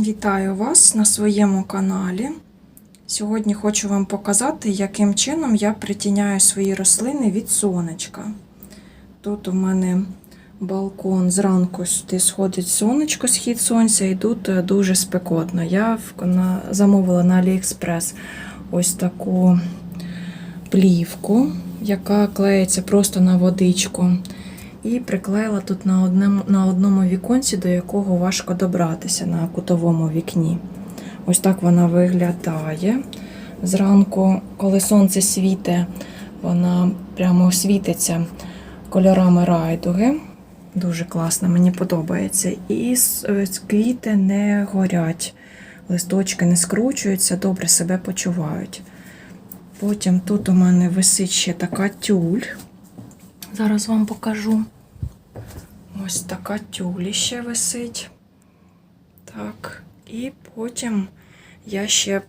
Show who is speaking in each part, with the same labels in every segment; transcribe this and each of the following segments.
Speaker 1: Вітаю вас на своєму каналі. Сьогодні хочу вам показати, яким чином я притіняю свої рослини від сонечка. Тут у мене балкон зранку сюди сходить сонечко, схід сонця, і тут е, дуже спекотно. Я замовила на AliExpress ось таку плівку, яка клеїться просто на водичку. І приклеїла тут на одному, на одному віконці, до якого важко добратися на кутовому вікні. Ось так вона виглядає. Зранку, коли сонце світе, вона прямо світиться кольорами райдуги. Дуже класно, мені подобається. І е, квіти не горять, листочки не скручуються, добре себе почувають. Потім тут у мене висить ще така тюль. Зараз вам покажу. Ось така тюлі ще висить. Так. І потім я ще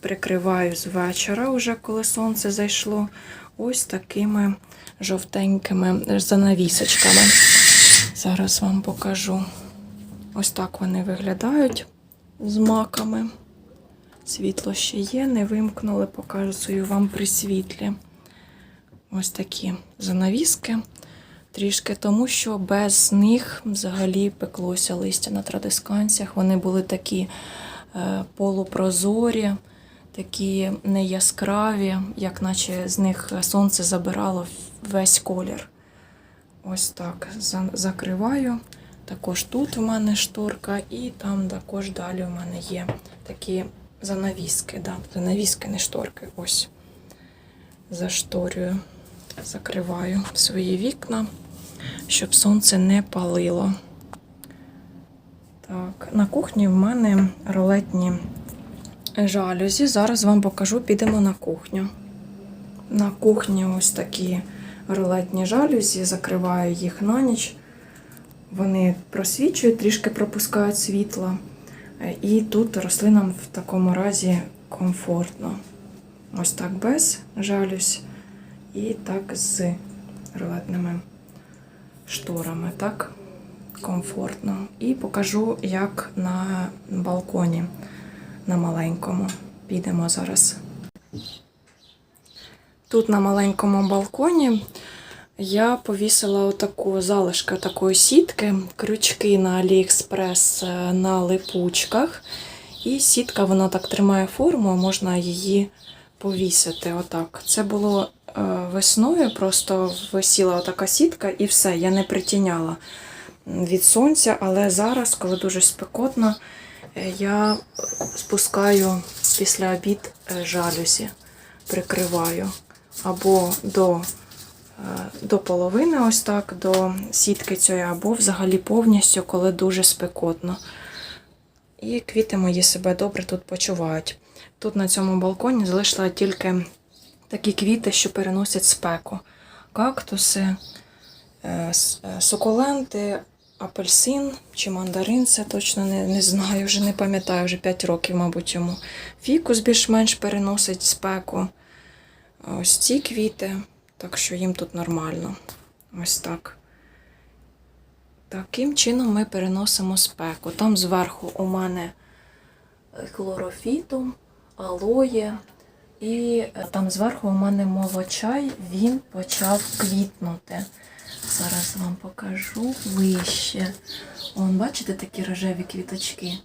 Speaker 1: прикриваю з вечора, уже коли сонце зайшло, ось такими жовтенькими занавісочками. Зараз вам покажу. Ось так вони виглядають з маками. Світло ще є, не вимкнули, показую вам при світлі. Ось такі занавіски. Трішки тому, що без них взагалі пеклося листя на традисканціях. Вони були такі е, полупрозорі, такі неяскраві, як наче з них сонце забирало весь колір. Ось так за- закриваю. Також тут у мене шторка, і там також далі у мене є такі занавіски. Да, занавіски, не шторки. Ось зашторюю, закриваю свої вікна, щоб сонце не палило. Так, на кухні в мене ролетні жалюзі. Зараз вам покажу, підемо на кухню. На кухні ось такі ролетні жалюзі, закриваю їх на ніч. Вони просвічують, трішки пропускають світло. Е, І тут рослинам в такому разі комфортно. Ось так без жалюзь, і так з рулетними шторами. Так комфортно. І покажу, як на балконі на маленькому. Підемо зараз. Тут на маленькому балконі я повісила отаку залишки такої сітки, крючки на AliExpress е, на липучках. І сітка вона так тримає форму, можна її повісити. Отак. Це було весною, просто висіла отака сітка і все, я не притіняла від сонця, але зараз, коли дуже спекотно, е, я спускаю після обід е, жалюзі, прикриваю або до, е, до половини, ось так, до сітки цієї, або взагалі повністю, коли дуже спекотно. І квіти мої себе добре тут почувають. Тут на цьому балконі залишила тільки такі квіти, що переносять спеку. Кактуси, е, е, сукуленти, апельсин чи мандарин, це точно не, не знаю, вже не пам'ятаю, вже 5 років, мабуть, йому. Фікус більш-менш переносить спеку. Ось ці квіти, так що їм тут нормально. Ось так. Таким чином ми переносимо спеку. Там зверху у мене хлорофітум, алоє. І е, там зверху у мене молочай, він почав квітнути. Зараз вам покажу вище. Вон, бачите такі рожеві квіточки?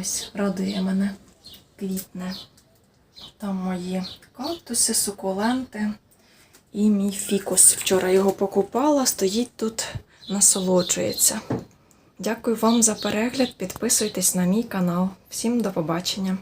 Speaker 1: Ось, радує мене, квітне. Там мої кактуси, сукуленти і мій фікус. Вчора його покупала, стоїть тут, насолоджується. Дякую вам за перегляд. Підписуйтесь на мій канал. Всім до побачення!